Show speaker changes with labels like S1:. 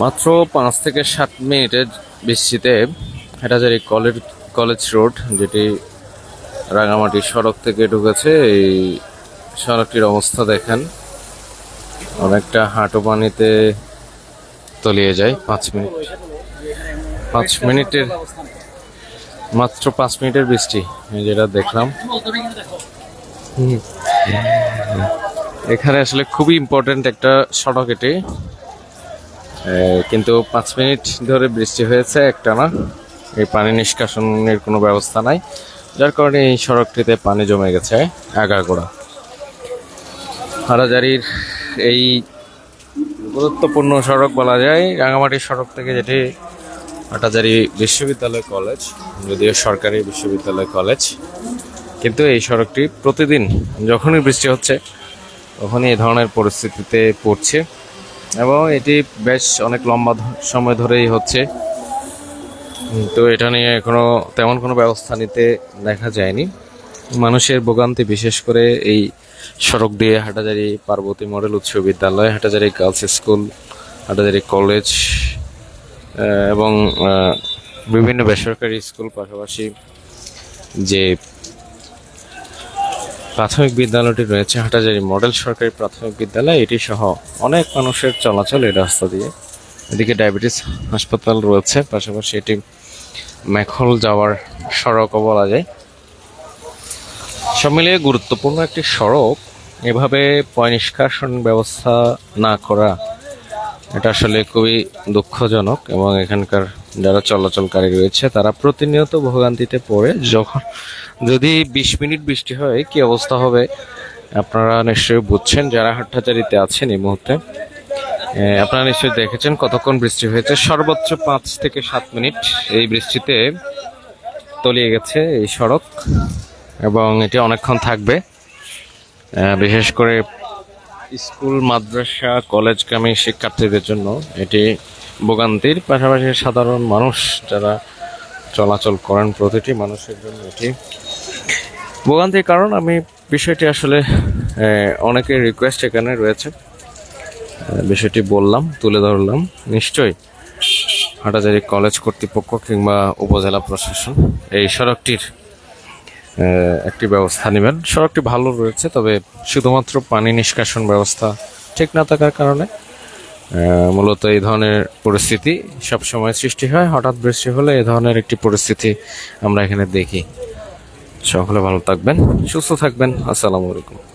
S1: মাত্র পাঁচ থেকে সাত মিনিটের বৃষ্টিতে হেটাজারি কলেজ কলেজ রোড, যেটি রাঙামাটি সড়ক থেকে ঢুকেছে। এই সড়কটির অবস্থা দেখেন। অনেকটা হাঁটু পানিতে তলিয়ে যায় পাঁচ মিনিট। পাঁচ মিনিটের, মাত্র পাঁচ মিনিটের বৃষ্টি যেটা দেখলাম। এখানে আসলে খুবই ইম্পর্টেন্ট একটা সড়ক এটি। কিন্তু পাঁচ মিনিট ধরে বৃষ্টি হয়েছে একটা না এই পানি নিষ্কাশনের কোনো ব্যবস্থা নাই। যার কারণে এই সড়কটিতে পানি জমে গেছে আগাগোড়া। হারাজারির এই গুরুত্বপূর্ণ সড়ক বলা যায়, রাঙামাটি সড়ক থেকে যেটি হাটাজারি বিশ্ববিদ্যালয় কলেজ, যদিও সরকারি বিশ্ববিদ্যালয় কলেজ। কিন্তু এই সড়কটি প্রতিদিন যখনই বৃষ্টি হচ্ছে, তখনই এই ধরনের পরিস্থিতিতে পড়ছে। এবং এটি বেশ অনেক লম্বা সময় ধরেই হচ্ছে। তো এটা নিয়ে এখনও তেমন কোনো ব্যবস্থা নিতে দেখা যায়নি। মানুষের ভোগান্তি বিশেষ করে এই সড়ক দিয়ে হাটাজারি পার্বতী মডেল উচ্চ বিদ্যালয়, Hathazari girls school, Hathazari college এবং বিভিন্ন বেসরকারি স্কুল পাশাপাশি যে প্রাথমিক বিদ্যালয়টি রয়েছে হাটাজারি মডেল সরকারি প্রাথমিক বিদ্যালয়। এটি সহ অনেক মানুষের চলাচল এই রাস্তা দিয়ে। এদিকে ডায়াবেটিস হাসপাতাল রয়েছে, পাশাপাশি এটি মেখল যাওয়ার সড়কও বলা যায়। সব মিলিয়ে গুরুত্বপূর্ণ একটি সড়ক। এভাবে পয় নিষ্কাশন ব্যবস্থা না করা, এটা আসলে খুবই দুঃখজনক এবং এখানকার যারা চলাচলকারী রয়েছে, তারা প্রতিনিয়ত ভোগান্তিতে পড়ে। যখন যদি বিশ মিনিট বৃষ্টি হয়, কি অবস্থা হবে? আপনারা নিশ্চয়ই বুঝছেন যারা হাট্টাচারিতে আছেন এই মুহূর্তে। আপনারা নিশ্চয়ই দেখেছেন কতক্ষণ বৃষ্টি হয়েছে। সর্বোচ্চ পাঁচ থেকে সাত মিনিট এই বৃষ্টিতে তলিয়ে গেছে এই সড়ক এবং এটি অনেকক্ষণ থাকবে। বিশেষ করে স্কুল, মাদ্রাসা, কলেজগামী শিক্ষার্থীদের জন্য এটি ভোগান্তির পাশাপাশি সাধারণ মানুষ যারা চলাচল করেন প্রতিটি মানুষের জন্য এটি ভোগান্তির কারণ। আমি বিষয়টি আসলে অনেকের রিকোয়েস্ট এখানে রয়েছে। বিষয়টি বললাম, তুলে ধরলাম। নিশ্চয়ই হাটাজারি কলেজ কর্তৃপক্ষ কিংবা উপজেলা প্রশাসন এই সড়কটির একটি ব্যবস্থা নেবেন। সড়কটি ভালো রয়েছে, তবে শুধুমাত্র পানি নিষ্কাশন ব্যবস্থা ঠিক না থাকার কারণে মূলত এই ধরনের পরিস্থিতি সবসময় সৃষ্টি হয়। হঠাৎ বৃষ্টি হলে এই ধরনের একটি পরিস্থিতি আমরা এখানে দেখি। সকলে ভালো থাকবেন, সুস্থ থাকবেন। আসসালামু আলাইকুম।